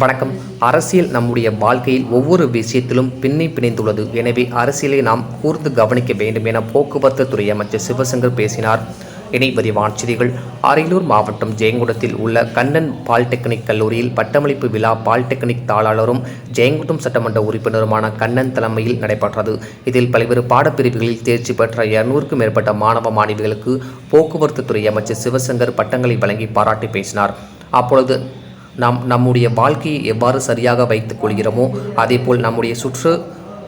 வணக்கம். அரசியல் நம்முடைய வாழ்க்கையில் ஒவ்வொரு விஷயத்திலும் பின்னி பிணைந்துள்ளது. எனவே அரசியலை நாம் கூர்ந்து கவனிக்க வேண்டும் என போக்குவரத்து துறை அமைச்சர் சிவசங்கர் பேசினார். இணை விரிவான செய்திகள். அரியலூர் மாவட்டம் ஜெயங்குடத்தில் உள்ள கண்ணன் பாலிடெக்னிக் கல்லூரியில் பட்டமளிப்பு விழா பாலிடெக்னிக் தாளாளரும் ஜெயங்குடம் சட்டமன்ற உறுப்பினருமான கண்ணன் தலைமையில் நடைபெற்றது. இதில் பல்வேறு பாடப்பிரிவுகளில் தேர்ச்சி பெற்ற இருநூறுக்கும் மேற்பட்ட மாணவ மாணவிகளுக்கு போக்குவரத்து துறை அமைச்சர் சிவசங்கர் பட்டங்களை வழங்கி பாராட்டி பேசினார். அப்பொழுது நாம் நம்முடைய வாழ்க்கையை எவ்வாறு சரியாக வைத்துக் கொள்கிறோமோ அதேபோல் நம்முடைய சுற்று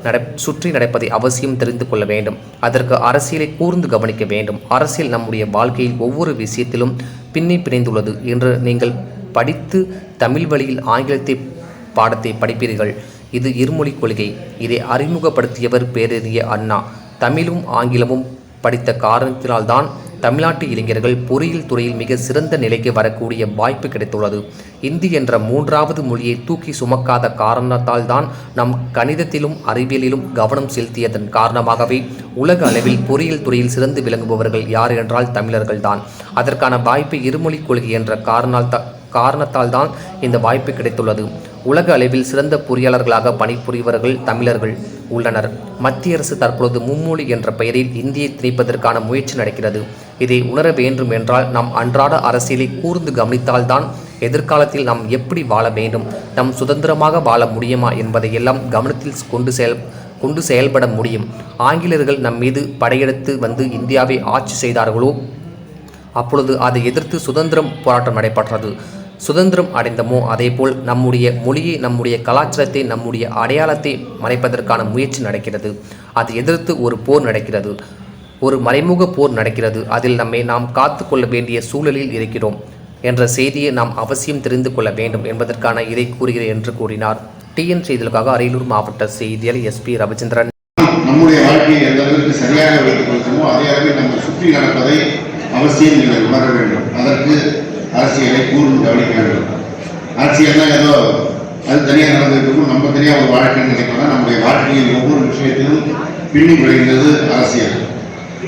நட சுற்றி நடப்பதை அவசியம் தெரிந்து கொள்ள வேண்டும். அதற்கு அரசியலை கூர்ந்து கவனிக்க வேண்டும். அரசியல் நம்முடைய வாழ்க்கையில் ஒவ்வொரு விஷயத்திலும் பின்னி பிணைந்துள்ளது என்று நீங்கள் படித்து தமிழ் வழியில் ஆங்கிலத்தை பாடத்தை படிப்பீர்கள். இது இருமொழி கொள்கை. இதை அறிமுகப்படுத்தியவர் பேரறிய அண்ணா. தமிழும் ஆங்கிலமும் படித்த காரணத்தினால்தான் தமிழ்நாட்டு இளைஞர்கள் பொறியியல் துறையில் மிக சிறந்த நிலைக்கு வரக்கூடிய வாய்ப்பு கிடைத்துள்ளது. இந்தி என்ற மூன்றாவது மொழியை தூக்கி சுமக்காத காரணத்தால் தான் நம் கணிதத்திலும் அறிவியலிலும் கவனம் செலுத்தியதன் காரணமாகவே உலக அளவில் பொறியியல் துறையில் சிறந்து விளங்குபவர்கள் யார் என்றால் தமிழர்கள் தான் அதற்கான வாய்ப்பு இருமொழிக் கொள்கை என்ற காரணத்தால் காரணத்தால் தான் இந்த வாய்ப்பு கிடைத்துள்ளது. உலக அளவில் சிறந்த பொறியாளர்களாக பணிபுரிவர்கள் தமிழர்கள் உள்ளனர். மத்திய அரசு தற்பொழுது மும்மொழி என்ற பெயரில் இந்தியை திணிப்பதற்கான முயற்சி நடக்கிறது. இதை உணர வேண்டும் என்றால் நாம் அன்றாட அரசியலை கூர்ந்து கவனித்தால்தான் எதிர்காலத்தில் நாம் எப்படி வாழ வேண்டும் நம் சுதந்திரமாக வாழ முடியுமா என்பதையெல்லாம் கவனத்தில் கொண்டு செயல் கொண்டு செயல்பட முடியும். ஆங்கிலேயர்கள் நம் மீது படையெடுத்து வந்து இந்தியாவை ஆட்சி செய்தார்களோ? அப்பொழுது அதை எதிர்த்து சுதந்திரம் போராட்டம் நடைபெற்றது. சுதந்திரம் அடைந்தமோ அதேபோல் நம்முடைய மொழியை நம்முடைய கலாச்சாரத்தை நம்முடைய அடையாளத்தை மறைப்பதற்கான முயற்சி நடக்கிறது. அதை எதிர்த்து ஒரு போர் நடக்கிறது. ஒரு மறைமுக போர் நடக்கிறது. அதில் நம்மை நாம் காத்து கொள்ள வேண்டிய சூழலில் இருக்கிறோம் என்ற செய்தியை நாம் அவசியம் தெரிந்து கொள்ள வேண்டும் என்பதற்கான இதை கூறுகிறேன் என்று கூறினார். டிஎன் செய்திகளுக்காக அரியலூர் மாவட்ட செய்தியாளர் எஸ்பி ரவிச்சந்திரன். நம்முடைய வாழ்க்கையை எந்த அளவுக்கு சரியாக வைத்துக் கொள்கிறோமோ அதே அளவில் நம்ம சுற்றி நடப்பதை அவசியம் நீங்கள் உணர வேண்டும். அதற்கு அரசியலை கூர்ந்து கவனிக்க வேண்டும். அரசியல்னா ஏதோ அது தனியாக நடந்திருக்கும் நம்ம தனியாக ஒரு வாழ்க்கைன்னு நினைக்கிறோம்னா நம்முடைய வாழ்க்கையில் ஒவ்வொரு விஷயத்திலும் பின்னி விளைந்தது அரசியல்.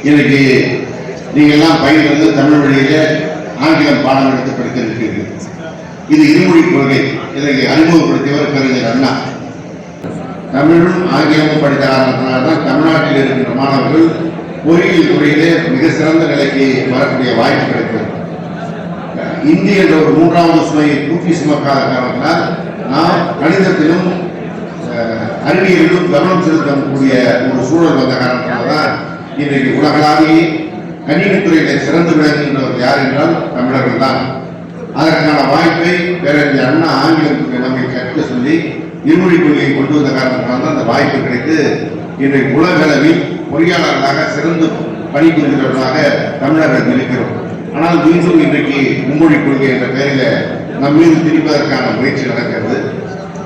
இன்னைக்கு நீங்கள் எல்லாம் பயிலிருந்து தமிழ் வழியிலே ஆங்கிலம் பாடம் எடுத்து படிக்க இது இருமொழி கொள்கை. இதை அறிமுகப்படுத்தியவர் கவிஞர் அண்ணா. தமிழும் ஆங்கிலமும் படித்த காரணத்தினால்தான் தமிழ்நாட்டில் இருக்கின்ற மாணவர்கள் பொறியியல் துறையிலே மிக சிறந்த நிலைக்கு வரக்கூடிய வாய்ப்பு கிடைத்தது இந்தி என்ற ஒரு மூன்றாவது சுமையை தூக்கி சுமக்காத காரணத்தினால் நாம் கணிதத்திலும் அறிவியலிலும் கவனம் செலுத்தக்கூடிய ஒரு சூழல் வந்த காரணத்தினால தான் இன்றைக்கு உலகளாவிய கணினித்துறையிலே சிறந்து விளங்குகின்றவர் யார் என்றால் தமிழர்கள் தான். அதற்கான வாய்ப்பை பேரறிஞர் அண்ணா ஆங்கிலத்துக்கு நம்மை கற்க சொல்லி இருமொழி கொள்கையை கொண்டு வந்த காரணத்தினால தான் அந்த வாய்ப்பு கிடைத்து இன்றைக்கு உலகளவில் பொறியாளர்களாக சிறந்து பணிபுரிகிறவர்களாக தமிழர்கள் இருக்கிறோம். ஆனால் மீண்டும் இன்றைக்கு மும்மொழி கொள்கை என்ற பெயரில் நம் மீது திரிப்பதற்கான முயற்சி நடக்கிறது.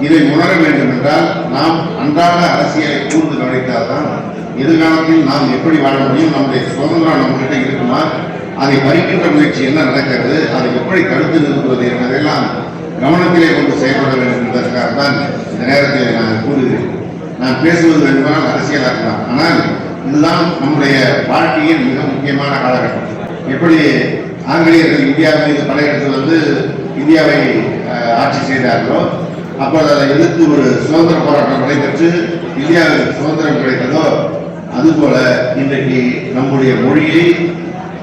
இதை உணர வேண்டும் என்றால் நாம் அன்றாட அரசியலை கூர்ந்து கவனித்தால்தான் எதிர்காலத்தில் நாம் எப்படி வாழ முடியும் நம்முடைய சுதந்திரம் நம்மகிட்ட இருக்குமா அதை பறிக்கின்ற முயற்சி என்ன நடக்கிறது அதை எப்படி தடுத்து நிறுத்துவது என்பதையெல்லாம் கவனத்திலே கொண்டு செயல்பட வேண்டும் என்பதற்காக தான் இந்த நேரத்தில் நான் கூறுகிறேன். நான் பேசுவது வேண்டுமானால் அரசியலாக்கலாம் ஆனால் இதுதான் நம்முடைய வாழ்க்கையின் மிக முக்கியமான காலகட்டம். எப்படி ஆங்கிலேயர்கள் இந்தியா மீது படையெடுத்து வந்து இந்தியாவை ஆட்சி செய்தார்களோ அப்போது அதை எதிர்த்து ஒரு சுதந்திர போராட்டம் நடைபெற்று இந்தியாவுக்கு சுதந்திரம் கிடைத்ததோ அதுபோல இன்றைக்கு நம்முடைய மொழியை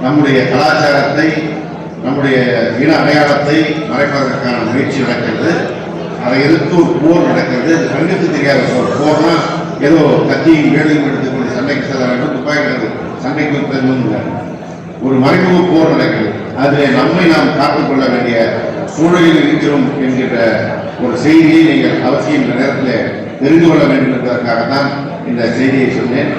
நம்முடைய கலாச்சாரத்தை நம்முடைய இன அடையாளத்தை மறைப்பதற்கான முயற்சி நடக்கிறது. அதை எதிர்த்து ஒரு போர் நடக்கிறது. கண்ணுக்கு தெரியாத போர். போர்னா ஏதோ கத்தியும் வேலையும் எடுத்துக்கொண்டு சண்டைக்கு செல்ல வேண்டும். துப்பாக்கி சண்டைக்கு ஒரு மறைமுக போர் நடக்கிறது. அதில் நம்மை நாம் காத்துக்கொள்ள வேண்டிய சூழலில் இருக்கிறோம் என்கிற ஒரு செய்தியை நீங்கள் அவசியம் இந்த நேரத்தில் தெரிந்து கொள்ள வேண்டும் என்பதற்காகத்தான் இந்த செய்தியை சொன்னேன்.